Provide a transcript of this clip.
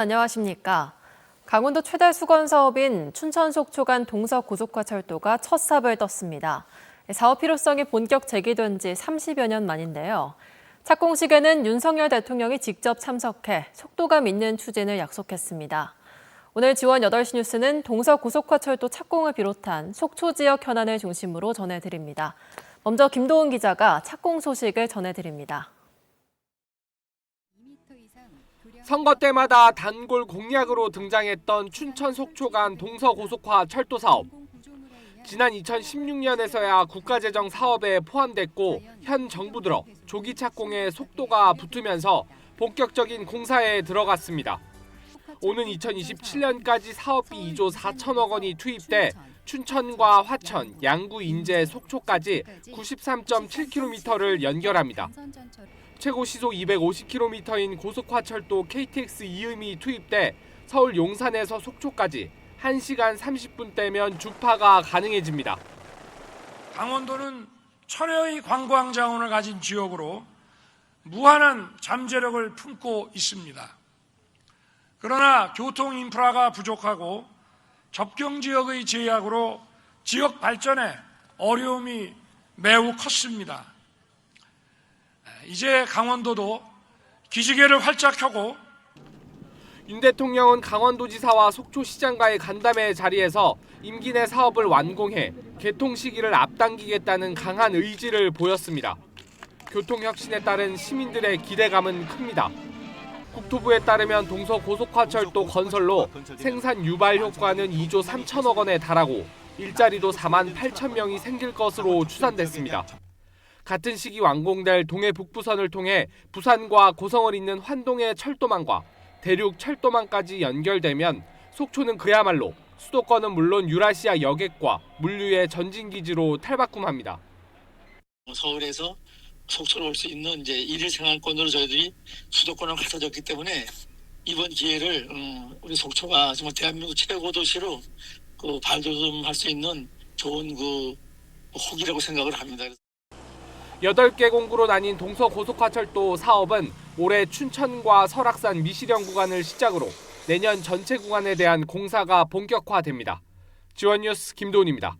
안녕하십니까. 강원도 최대 수건 사업인 춘천 속초 간 동서 고속화 철도가 첫 삽을 떴습니다. 사업 필요성이 본격 제기된 지 30여 년 만인데요. 착공식에는 윤석열 대통령이 직접 참석해 속도감 있는 추진을 약속했습니다. 오늘 지원 8시 뉴스는 동서 고속화 철도 착공을 비롯한 속초 지역 현안을 중심으로 전해드립니다. 먼저 김도훈 기자가 착공 소식을 전해드립니다. 선거 때마다 단골 공약으로 등장했던 춘천 속초 간 동서 고속화 철도 사업. 지난 2016년에서야 국가재정 사업에 포함됐고 현 정부 들어 조기 착공에 속도가 붙으면서 본격적인 공사에 들어갔습니다. 오는 2027년까지 사업비 2조 4천억 원이 투입돼 춘천과 화천, 양구, 인제, 속초까지 93.7km를 연결합니다. 최고 시속 250km인 고속화철도 KTX 이음이 투입돼 서울 용산에서 속초까지 1시간 30분대면 주파가 가능해집니다. 강원도는 천여의 관광 자원을 가진 지역으로 무한한 잠재력을 품고 있습니다. 그러나 교통 인프라가 부족하고 접경 지역의 제약으로 지역 발전에 어려움이 매우 컸습니다. 이제 강원도도 기지개를 활짝 펴고 윤 대통령은 강원도지사와 속초시장과의 간담회 자리에서 임기 내 사업을 완공해 개통 시기를 앞당기겠다는 강한 의지를 보였습니다. 교통 혁신에 따른 시민들의 기대감은 큽니다. 국토부에 따르면 동서 고속화철도 건설로 생산 유발 효과는 2조 3천억 원에 달하고 일자리도 4만 8천 명이 생길 것으로 추산됐습니다. 같은 시기 완공될 동해 북부선을 통해 부산과 고성을 잇는 환동의 철도망과 대륙 철도망까지 연결되면 속초는 그야말로 수도권은 물론 유라시아 여객과 물류의 전진기지로 탈바꿈합니다. 서울에서 속초로 올 수 있는 이제 일일 생활권으로 저희들이 수도권을 갖춰졌기 때문에 이번 기회를 어, 우리 속초가 정말 대한민국 최고 도시로 그 발돋움할 수 있는 좋은 그 호기라고 생각을 합니다. 8개 공구로 나뉜 동서 고속화철도 사업은 올해 춘천과 설악산 미시령 구간을 시작으로 내년 전체 구간에 대한 공사가 본격화됩니다. 지원뉴스 김도훈입니다.